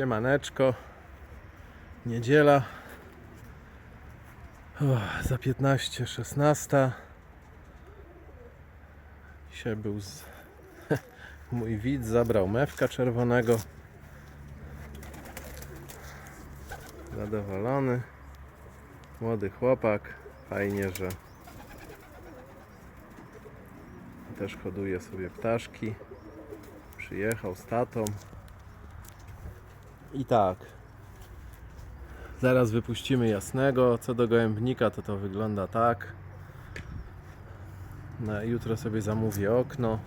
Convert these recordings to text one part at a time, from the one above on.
Siemaneczko. Niedziela. Za 15, 16. Dzisiaj był z... mój widz, zabrał mewka czerwonego. Zadowolony. Młody chłopak. Fajnie, że też hoduje sobie ptaszki. Przyjechał z tatą. I tak. Zaraz wypuścimy jasnego. Co do gołębnika, to to wygląda tak. Na jutro sobie zamówię okno.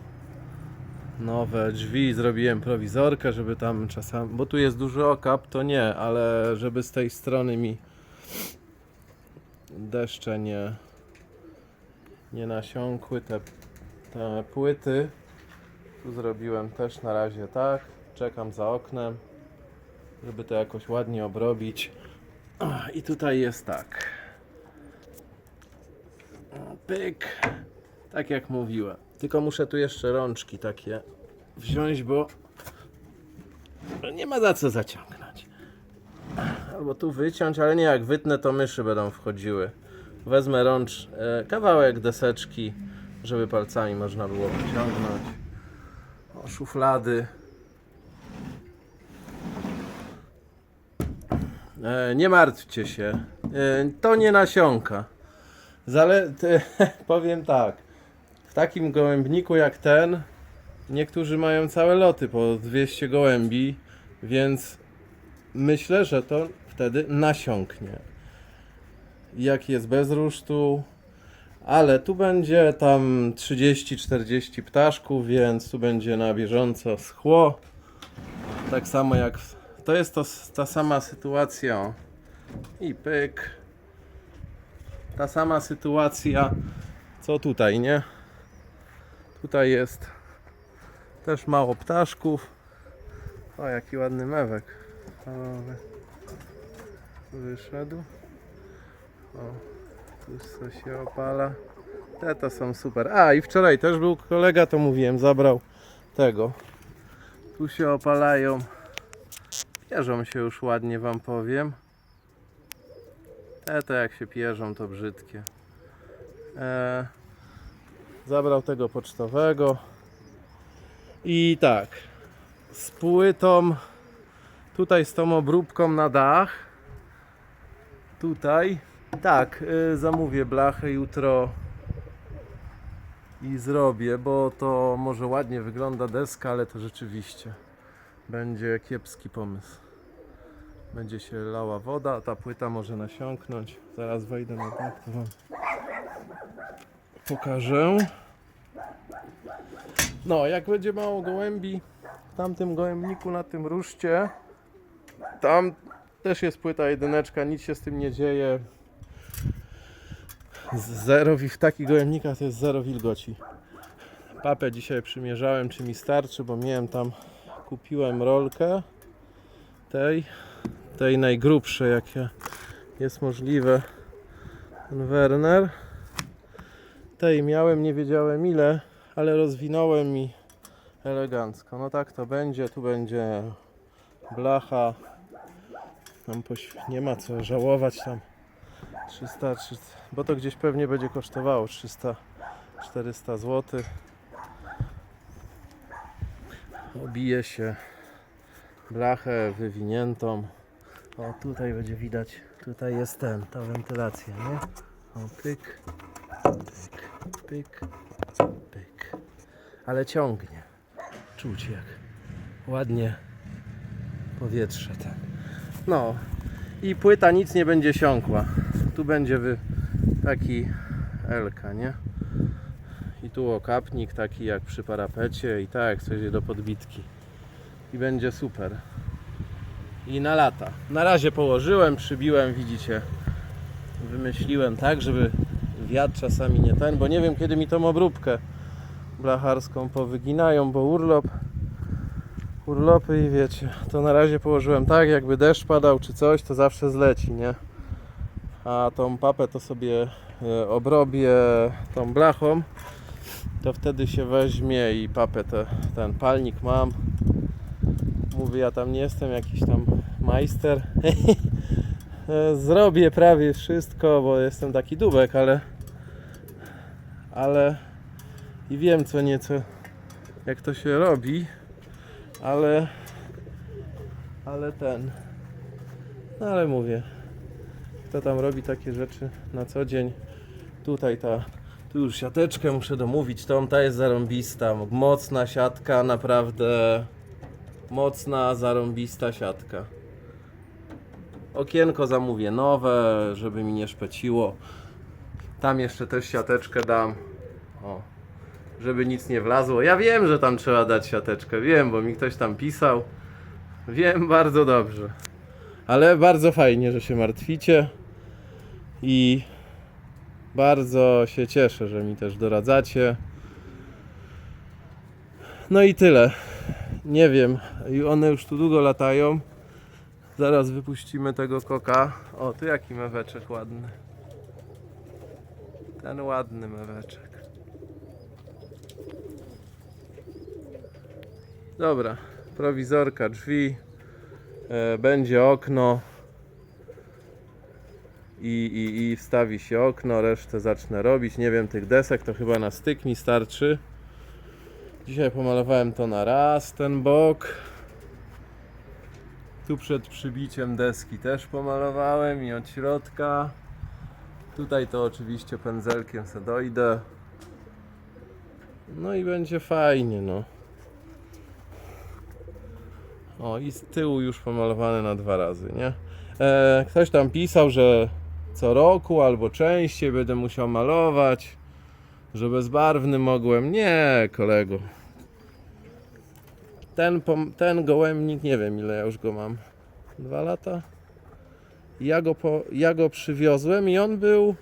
Nowe drzwi. Zrobiłem prowizorkę, żeby tam czasami. Bo tu jest duży okap, to nie, ale żeby z tej strony mi deszcze nie, nie nasiąkły te, te płyty. Tu zrobiłem też na razie tak. Czekam za oknem, żeby to jakoś ładnie obrobić. I tutaj jest tak. Pyk. Tak jak mówiłem. Tylko muszę tu jeszcze rączki takie wziąć, bo nie ma za co zaciągnąć. Albo tu wyciąć, ale nie jak wytnę, to myszy będą wchodziły. Wezmę rącz, e, kawałek deseczki, żeby palcami można było wyciągnąć. O, szuflady. Nie martwcie się. E, to nie nasionka. Zale powiem tak. W takim gołębniku jak ten, niektórzy mają całe loty po 200 gołębi, więc myślę, że to wtedy nasiąknie. Jak jest bez rusztu, ale tu będzie tam 30-40 ptaszków, więc tu będzie na bieżąco schło. Tak samo jak. w- To jest to, ta sama sytuacja. I pyk. Ta sama sytuacja, co tutaj, nie? Tutaj jest też mało ptaszków. O, jaki ładny mewek. Wyszedł. O, tu coś się opala. Te to są super. A i wczoraj też był kolega, to mówiłem, zabrał tego. Tu się opalają. Pierzą się już ładnie wam powiem. Te to jak się pierzą to brzydkie. E, zabrał tego pocztowego. I tak. Z płytą tutaj z tą obróbką na dach. Tutaj. Tak, y, zamówię blachę jutro i zrobię, bo to może ładnie wygląda deska, ale to rzeczywiście będzie kiepski pomysł. Będzie się lała woda, ta płyta może nasiąknąć. Zaraz wejdę na dach, to wam pokażę. No, jak będzie mało gołębi w tamtym gołębniku na tym ruszcie, tam też jest płyta jedyneczka, nic się z tym nie dzieje. Zero, w takich gołębnikach to jest zero wilgoci. Papę dzisiaj przymierzałem, czy mi starczy, bo miałem tam, kupiłem rolkę tej, tej najgrubszej, jakie jest możliwe. Ten Werner. Tej miałem, nie wiedziałem ile, ale rozwinąłem i elegancko. No tak to będzie, tu będzie blacha. Tam nie ma co żałować tam 300, 300, bo to gdzieś pewnie będzie kosztowało 300, 400 zł. Obije się blachę wywiniętą. O, tutaj będzie widać, tutaj jest ten, ta wentylacja, nie? O, pyk, pyk, pyk, pyk. Ale ciągnie. Czuć jak ładnie powietrze ten. No i płyta nic nie będzie siąkła. Tu będzie wy, taki Elka, nie? I tu okapnik taki jak przy parapecie i tak coś do podbitki. I będzie super. I na lata. Na razie położyłem, przybiłem, widzicie. Wymyśliłem tak, żeby wiatr czasami nie ten, bo nie wiem kiedy mi tą obróbkę blacharską powyginają, bo urlop urlopy i wiecie, to na razie położyłem tak, jakby deszcz padał czy coś, to zawsze zleci, nie? A tą papę to sobie e, obrobię tą blachą, to wtedy się weźmie i papę te, ten palnik mam. Mówię, ja tam nie jestem jakiś tam majster. Zrobię prawie wszystko, bo jestem taki dubek, ale ale i wiem co nieco jak to się robi, ale ale ten. No ale mówię kto tam robi takie rzeczy na co dzień? Tutaj ta tu już siateczkę muszę domówić tą ta jest zarąbista. Mocna siatka naprawdę. Mocna zarąbista siatka okienko zamówię nowe żeby mi nie szpeciło tam jeszcze też siateczkę dam o żeby nic nie wlazło. Ja wiem, że tam trzeba dać siateczkę, wiem, bo mi ktoś tam pisał. Wiem bardzo dobrze. Ale bardzo fajnie, że się martwicie i bardzo się cieszę, że mi też doradzacie. No i tyle. Nie wiem, one już tu długo latają. Zaraz wypuścimy tego koka. O, tu jaki meweczek ładny. Ten ładny meweczek. Dobra, prowizorka drzwi, e, będzie okno i, i, i wstawi się okno, resztę zacznę robić. Nie wiem, tych desek to chyba na styk mi starczy. Dzisiaj pomalowałem to na raz, ten bok. Tu przed przybiciem deski też pomalowałem i od środka. Tutaj to oczywiście pędzelkiem se dojdę. No i będzie fajnie, no. O, i z tyłu już pomalowane na dwa razy, nie? E, ktoś tam pisał, że co roku albo częściej będę musiał malować, że bezbarwny mogłem. Nie, kolego. Ten, ten gołębnik, nie wiem ile ja już go mam. Dwa lata? Ja go, po, ja go przywiozłem i on był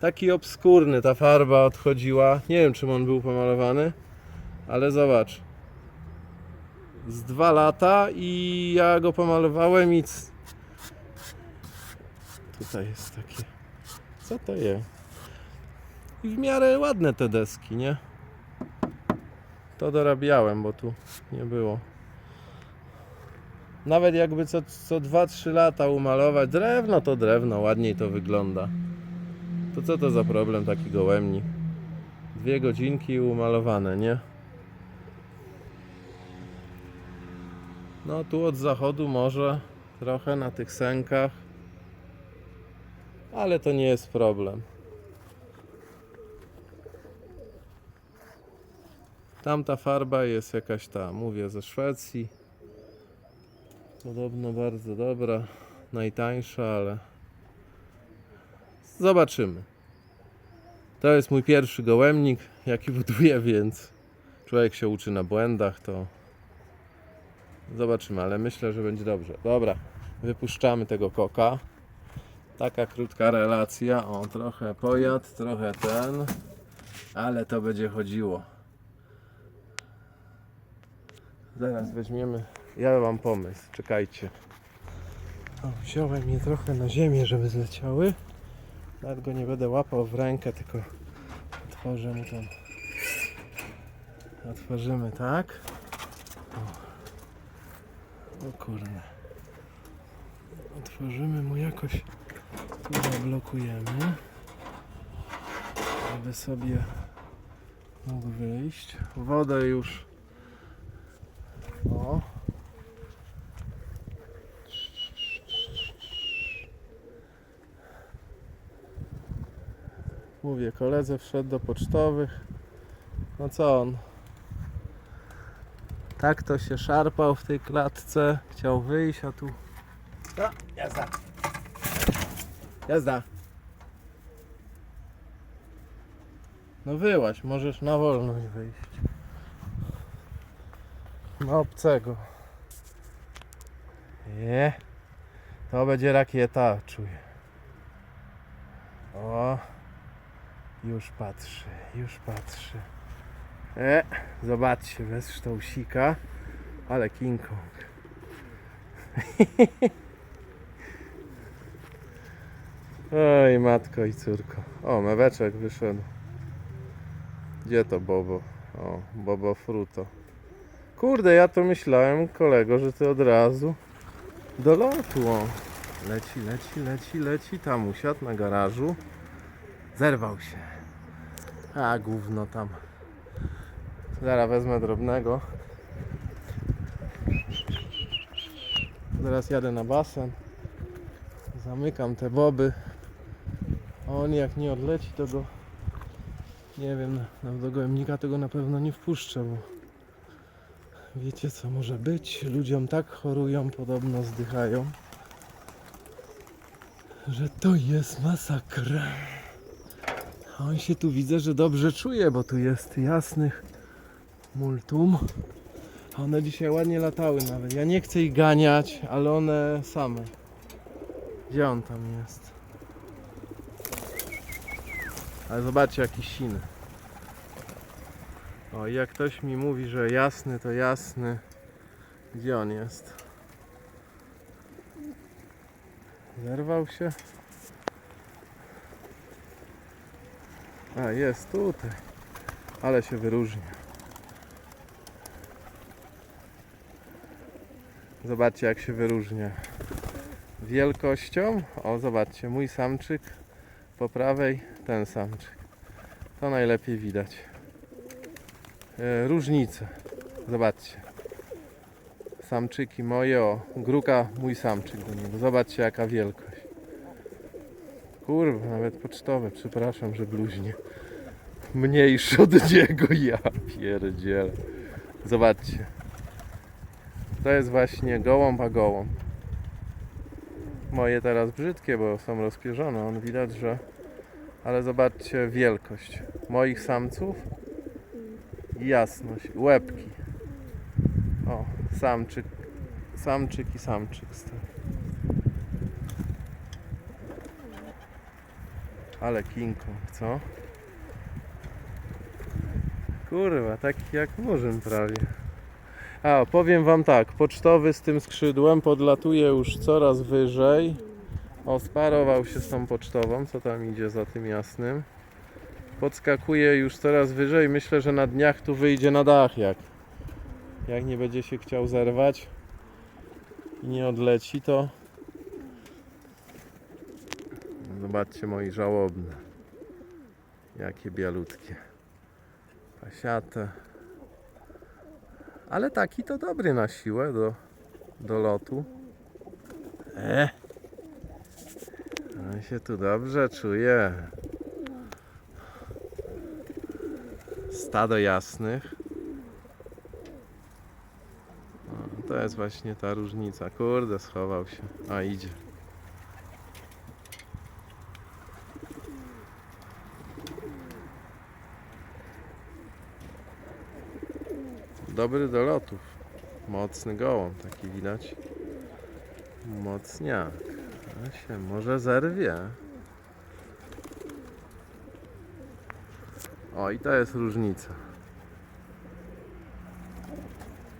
taki obskurny, ta farba odchodziła. Nie wiem, czym on był pomalowany, ale zobacz z dwa lata i ja go pomalowałem i tutaj jest takie co to jest i w miarę ładne te deski, nie? To dorabiałem, bo tu nie było nawet jakby co, co 2-3 lata umalować drewno to drewno, ładniej to wygląda to co to za problem taki gołębnik dwie godzinki umalowane, nie? No tu od zachodu może trochę na tych sękach, ale to nie jest problem. Tamta farba jest jakaś ta, mówię, ze Szwecji. Podobno bardzo dobra, najtańsza, ale zobaczymy. To jest mój pierwszy gołębnik, jaki buduję, więc człowiek się uczy na błędach, to Zobaczymy, ale myślę, że będzie dobrze. Dobra, wypuszczamy tego koka. Taka krótka relacja. O, trochę pojad, trochę ten, ale to będzie chodziło. Zaraz weźmiemy. Ja mam pomysł, czekajcie. O, wziąłem je trochę na ziemię, żeby zleciały. Nawet go nie będę łapał w rękę, tylko otworzę mu tam. Otworzymy tak. O kurde. Otworzymy mu jakoś. Zablokujemy. Żeby sobie mógł wyjść. Wodę już. O. Mówię, koledze wszedł do pocztowych. No co on? Tak to się szarpał w tej klatce. Chciał wyjść, a tu. A, jazda. Jazda. No wyłaś, możesz na wolność wyjść. Na obcego. Nie. To będzie rakieta, czuję. O. Już patrzy, już patrzy. E, zobaczcie, bez ształsika, ale King Kong. Oj, matko i córko. O, meweczek wyszedł. Gdzie to Bobo? O, Bobo Fruto. Kurde, ja to myślałem, kolego, że ty od razu do lotu. O. Leci, leci, leci, leci. Tam usiadł na garażu. Zerwał się. A, gówno tam. Zaraz wezmę drobnego. Zaraz jadę na basen. Zamykam te boby. A on jak nie odleci, to go nie wiem, na- do gołębnika tego na pewno nie wpuszczę, bo wiecie co może być? Ludziom tak chorują, podobno zdychają, że to jest masakra. A on się tu widzę, że dobrze czuje, bo tu jest jasnych multum. A one dzisiaj ładnie latały nawet. Ja nie chcę ich ganiać, ale one same. Gdzie on tam jest? Ale zobaczcie jaki siny. O jak ktoś mi mówi, że jasny to jasny. Gdzie on jest? Zerwał się? A jest tutaj. Ale się wyróżnia. Zobaczcie jak się wyróżnia. Wielkością. O zobaczcie, mój samczyk po prawej ten samczyk. To najlepiej widać. E, różnice. Zobaczcie. Samczyki moje, o, gruka mój samczyk do niego. Zobaczcie jaka wielkość. Kurwa, nawet pocztowe, przepraszam, że bluźnie. Mniejszy od niego, ja pierdzielę. Zobaczcie. To jest właśnie gołąb, a gołąb. Moje teraz brzydkie, bo są rozpierzone. On widać, że... Ale zobaczcie wielkość moich samców jasność, łebki. O, samczyk, samczyk i samczyk stoi. Ale King Kong, co? Kurwa, taki jak murzyn prawie. A, powiem wam tak, pocztowy z tym skrzydłem podlatuje już coraz wyżej. O, sparował się z tą pocztową, co tam idzie za tym jasnym. Podskakuje już coraz wyżej. Myślę, że na dniach tu wyjdzie na dach, jak, jak nie będzie się chciał zerwać i nie odleci, to zobaczcie moi żałobne. Jakie bialutkie. Pasiate. Ale taki to dobry na siłę do, do lotu. E. On się tu dobrze czuje. Stado jasnych. To jest właśnie ta różnica. Kurde, schował się. A idzie. Dobry do lotów. Mocny gołąb, taki widać. Mocniak. A się może zerwie. O, i to jest różnica.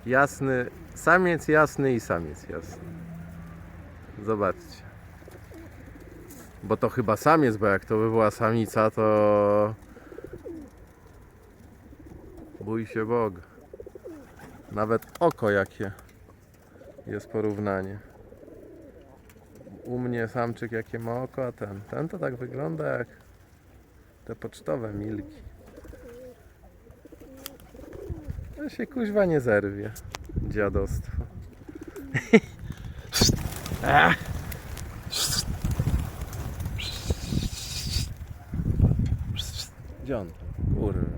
Jasny, samiec jasny i samiec jasny. Zobaczcie. Bo to chyba samiec, bo jak to by była samica, to bój się Boga. Nawet oko jakie jest porównanie. U mnie samczyk jakie ma oko, a ten. Ten to tak wygląda jak te pocztowe milki. To się kuźwa nie zerwie. Dziadostwo. Gdzie on? Kurwa.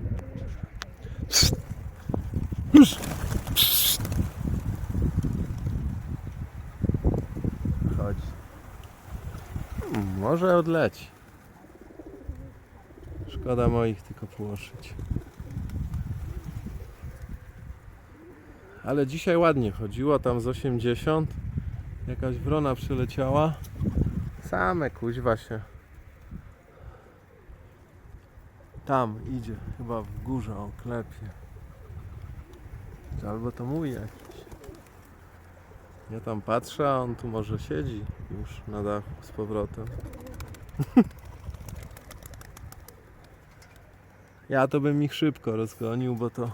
Może odleci. Szkoda moich tylko płoszyć. Ale dzisiaj ładnie chodziło, tam z 80. Jakaś wrona przyleciała. Same kuźwa się. Tam idzie, chyba w górze, o klepie. Albo to mój jakiś. Ja tam patrzę, a on tu może siedzi już na dachu z powrotem. ja to bym ich szybko rozgonił, bo to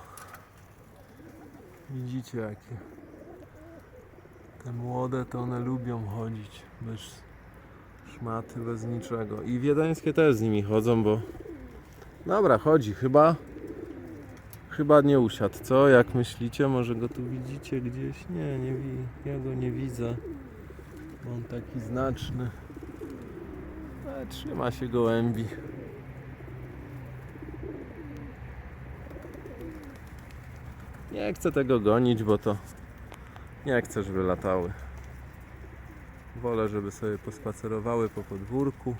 Widzicie jakie te młode to one lubią chodzić bez szmaty, bez niczego. I wiedeńskie też z nimi chodzą, bo dobra, chodzi chyba. Chyba nie usiadł, co? Jak myślicie? Może go tu widzicie gdzieś? Nie, nie wi ja go nie widzę. On taki znaczny. Ale trzyma się gołębi. Nie chcę tego gonić, bo to nie chcę, żeby latały. Wolę, żeby sobie pospacerowały po podwórku,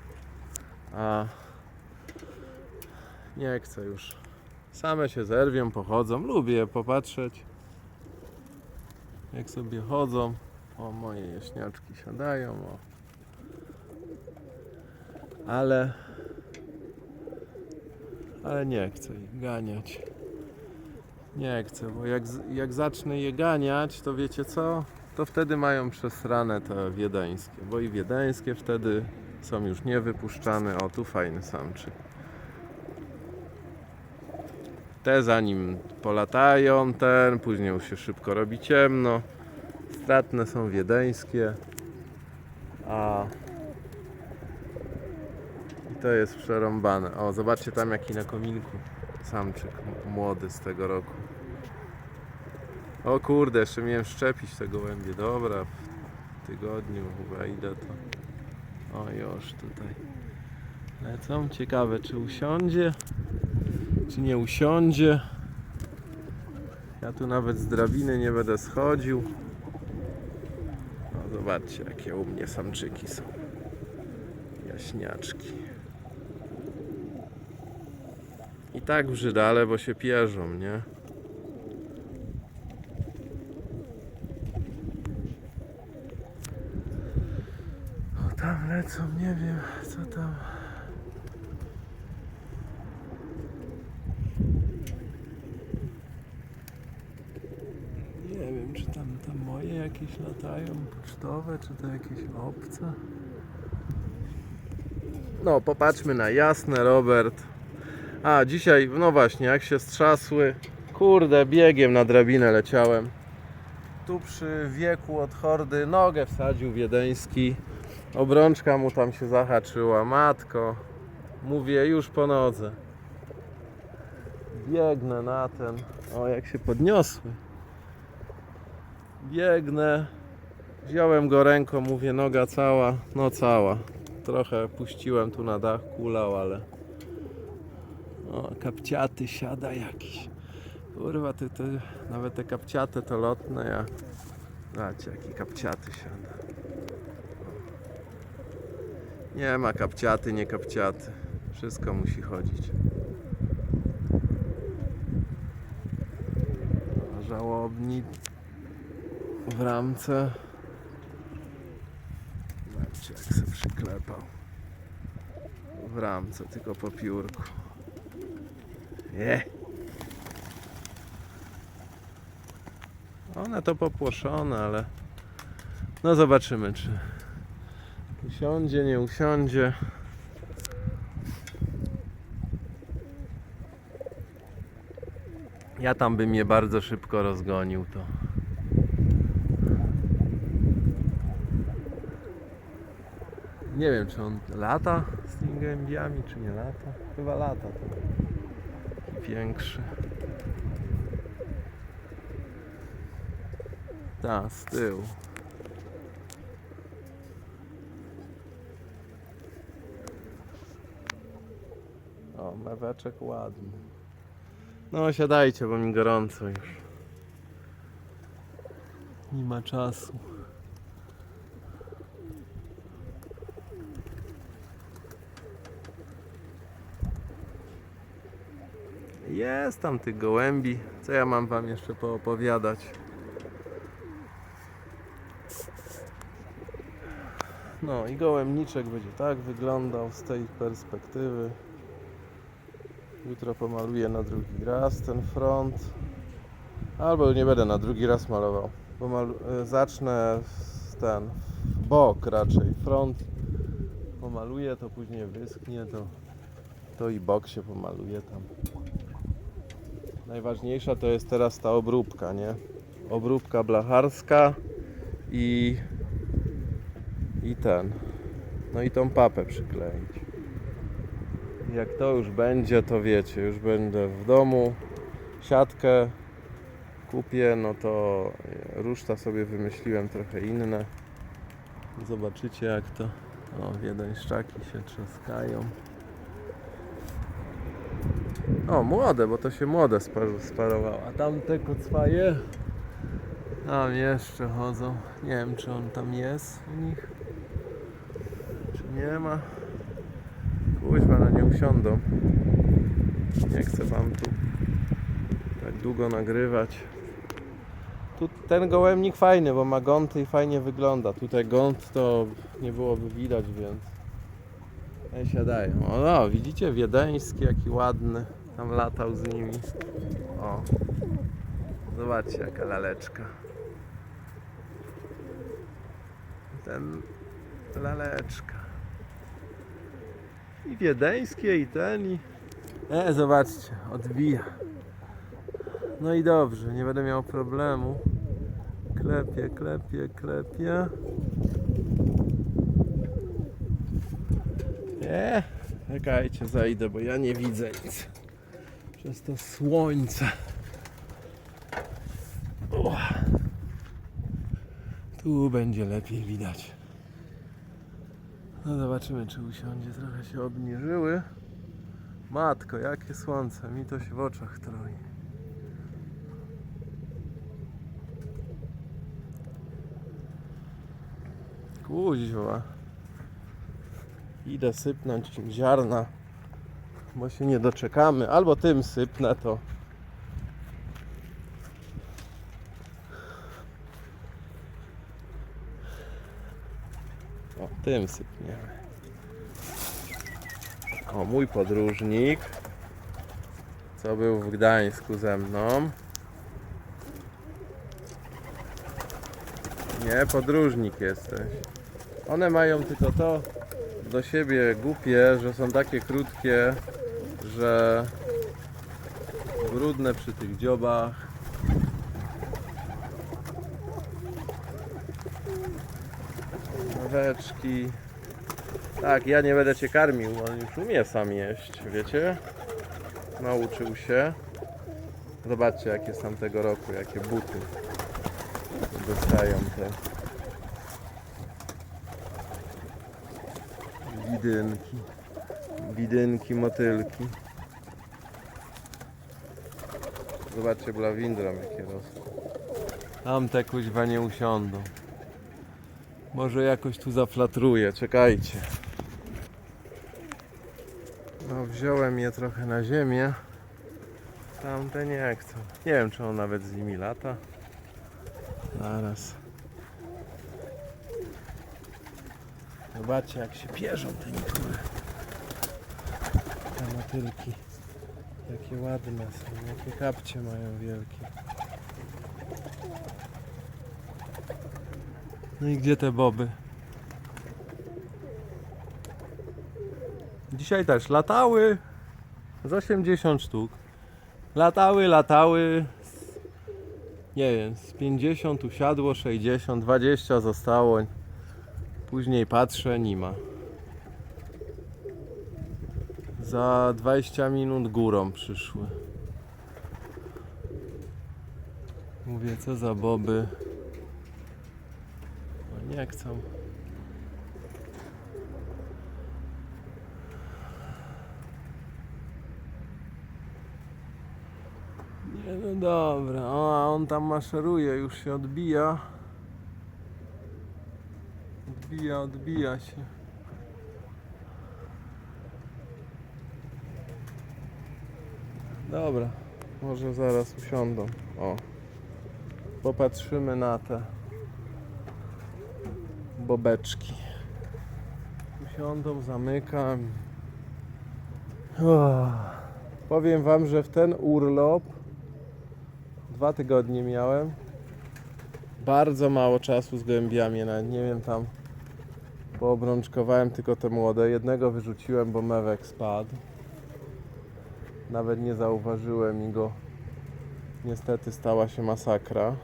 a nie chcę już. Same się zerwią, pochodzą. Lubię popatrzeć, jak sobie chodzą. O, moje jaśniaczki siadają. O. Ale, ale nie chcę ich ganiać. Nie chcę, bo jak, jak zacznę je ganiać, to wiecie co? To wtedy mają przesrane te wiedeńskie, bo i wiedeńskie wtedy są już niewypuszczane. O, tu fajny samczyk. Te zanim polatają, ten, później już się szybko robi ciemno. Stratne są wiedeńskie. A i to jest przerąbane. O, zobaczcie tam jaki na kominku samczyk młody z tego roku. O kurde, jeszcze miałem szczepić te gołębie. Dobra, w tygodniu chyba idę to. O, już tutaj lecą. Ciekawe, czy usiądzie, czy nie usiądzie. Ja tu nawet z drabiny nie będę schodził. No, zobaczcie, jakie u mnie samczyki są. Jaśniaczki. I tak w żydale, bo się pierzą, nie? O, tam lecą, nie wiem, co tam. Nie wiem, czy tam, tam moje jakieś latają, pocztowe, czy to jakieś obce. No, popatrzmy na jasne, Robert. A, dzisiaj, no właśnie, jak się strzasły. Kurde, biegiem na drabinę leciałem. Tu przy wieku od hordy nogę wsadził wiedeński. Obrączka mu tam się zahaczyła. Matko, mówię już po nodze. Biegnę na ten. O, jak się podniosły. Biegnę. Wziąłem go ręką, mówię, noga cała. No cała. Trochę puściłem tu na dach, kulał, ale o, kapciaty siada jakiś. Kurwa, ty, ty, nawet te kapciaty to lotne, ja... Zobaczcie, jaki kapciaty siada. Nie ma kapciaty, nie kapciaty. Wszystko musi chodzić. Żałobni w ramce. Zobaczcie, jak se przyklepał. W ramce, tylko po piórku. Nie. One to popłoszone, ale no zobaczymy, czy usiądzie, nie usiądzie. Ja tam bym je bardzo szybko rozgonił to. Nie wiem, czy on lata z tymi gębiami, czy nie lata. Chyba lata. Taki większy. Ta, z tyłu. O, meweczek ładny. No, siadajcie, bo mi gorąco już. Nie ma czasu. Jest tam tych gołębi. Co ja mam wam jeszcze poopowiadać? No i gołębniczek będzie tak wyglądał z tej perspektywy. Jutro pomaluję na drugi raz ten front. Albo nie będę na drugi raz malował. Bo malu- e, zacznę ten bok raczej. Front pomaluję, to później wyschnie, to, to i bok się pomaluje tam. Najważniejsza to jest teraz ta obróbka, nie? obróbka blacharska i i ten. No i tą papę przykleić. Jak to już będzie, to wiecie, już będę w domu. Siatkę kupię, no to ruszta sobie wymyśliłem trochę inne. Zobaczycie jak to. O, wiedeńszczaki się trzaskają. O, młode, bo to się młode spar- sparowało. A tamte kocwaje tam jeszcze chodzą. Nie wiem, czy on tam jest u nich. Czy nie ma. Kuźwa, no nie usiądą. Nie chcę wam tu tak długo nagrywać. Tu ten gołębnik fajny, bo ma gąty i fajnie wygląda. Tutaj gąt to nie byłoby widać, więc Ej, siadają. O, no, widzicie, wiedeński, jaki ładny. Tam latał z nimi. O. Zobaczcie, jaka laleczka. Ten laleczka. I wiedeńskie, i ten, i... E, zobaczcie, odbija. No i dobrze, nie będę miał problemu. Klepie, klepie, klepie. Nie, czekajcie, zajdę, bo ja nie widzę nic. Przez to słońce. O. Tu będzie lepiej widać. No zobaczymy, czy usiądzie. Trochę się obniżyły. Matko, jakie słońce. Mi to się w oczach troi. Kuźwa. Idę sypnąć ziarna, bo się nie doczekamy. Albo tym sypnę to. O, tym sypniemy. O, mój podróżnik, co był w Gdańsku ze mną. Nie, podróżnik jesteś. One mają tylko to do siebie głupie, że są takie krótkie, że brudne przy tych dziobach. Noweczki. Tak, ja nie będę cię karmił, on już umie sam jeść, wiecie? Nauczył się. Zobaczcie jakie z tamtego roku, jakie buty dostają te Widynki. Widynki, motylki. Zobaczcie blawindrom jakie rosną. Tam te kuźwa nie usiądą. Może jakoś tu zaflatruję, czekajcie. No wziąłem je trochę na ziemię. Tamte nie chcą. Nie wiem czy on nawet z nimi lata. Zaraz. Zobaczcie jak się pierzą te niektóre. Te motylki. Jakie ładne są, jakie kapcie mają wielkie. No i gdzie te boby? Dzisiaj też latały z 80 sztuk. Latały, latały. Nie wiem, z 50 usiadło, 60, 20 zostało. Później patrzę, nie ma. Za 20 minut górą przyszły. Mówię, co za boby. No nie chcą. Nie no dobra, o, a on tam maszeruje, już się odbija. Odbija, odbija się. Dobra, może zaraz usiądą. O. Popatrzymy na te bobeczki. Usiądą, zamykam. Powiem wam, że w ten urlop dwa tygodnie miałem. Bardzo mało czasu z gołębiami, nawet nie wiem tam Poobrączkowałem tylko te młode. Jednego wyrzuciłem, bo mewek spadł. Nawet nie zauważyłem i go niestety stała się masakra.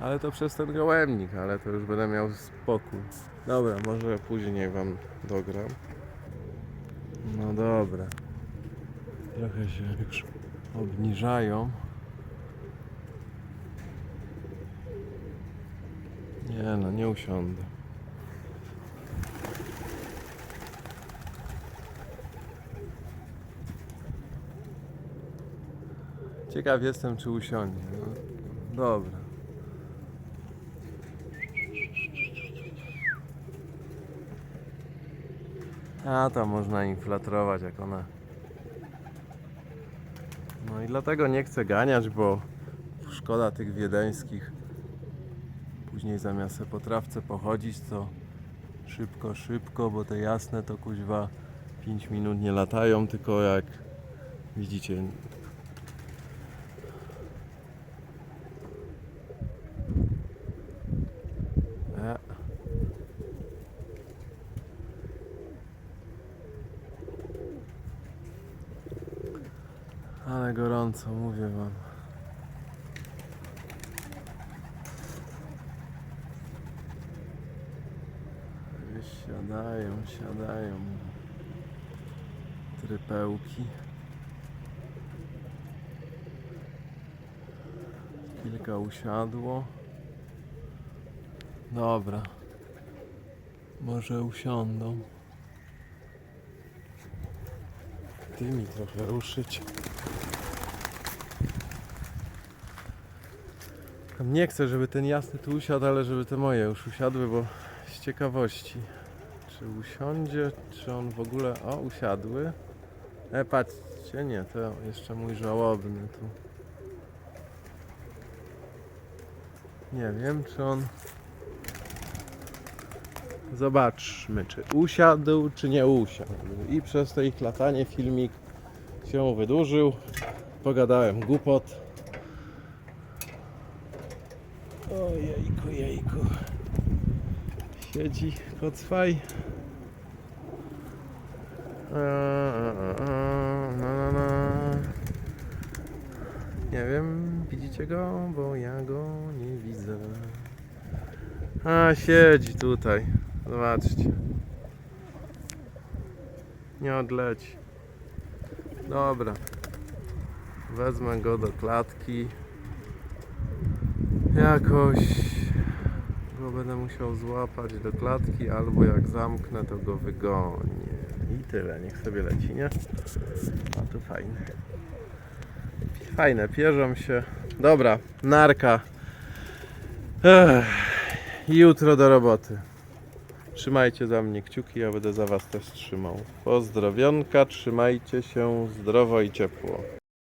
Ale to przez ten gołębnik, ale to już będę miał spokój. Dobra, może później Wam dogram. No dobra. Trochę się już obniżają. Nie no, nie usiądę. Ciekaw jestem, czy usiądzie. No, dobra. A tam można inflatrować, jak ona. No i dlatego nie chcę ganiać, bo szkoda tych wiedeńskich. Później zamiast po trawce pochodzić, to szybko, szybko, bo te jasne to kuźwa 5 minut nie latają, tylko jak widzicie. E. Ale gorąco, mówię wam. Siadają, siadają trypełki. Kilka usiadło. Dobra. Może usiądą. Tymi trochę ruszyć. Nie chcę, żeby ten jasny tu usiadł, ale żeby te moje już usiadły, bo z ciekawości. Czy usiądzie, czy on w ogóle... O, usiadły. E, patrzcie, nie, to jeszcze mój żałobny tu. Nie wiem, czy on... Zobaczmy, czy usiadł, czy nie usiadł. I przez to ich latanie filmik się wydłużył. Pogadałem głupot. Ojejku, jejku. Siedzi na. Nie wiem, widzicie go? Bo ja go nie widzę. A, siedzi tutaj. Zobaczcie. Nie odleci. Dobra. Wezmę go do klatki. Jakoś go będę musiał złapać do klatki, albo jak zamknę, to go wygonię. I tyle, niech sobie leci, nie? A tu fajne. Fajne, pierzą się. Dobra, narka. Ech, jutro do roboty. Trzymajcie za mnie kciuki, ja będę za Was też trzymał. Pozdrowionka, trzymajcie się zdrowo i ciepło.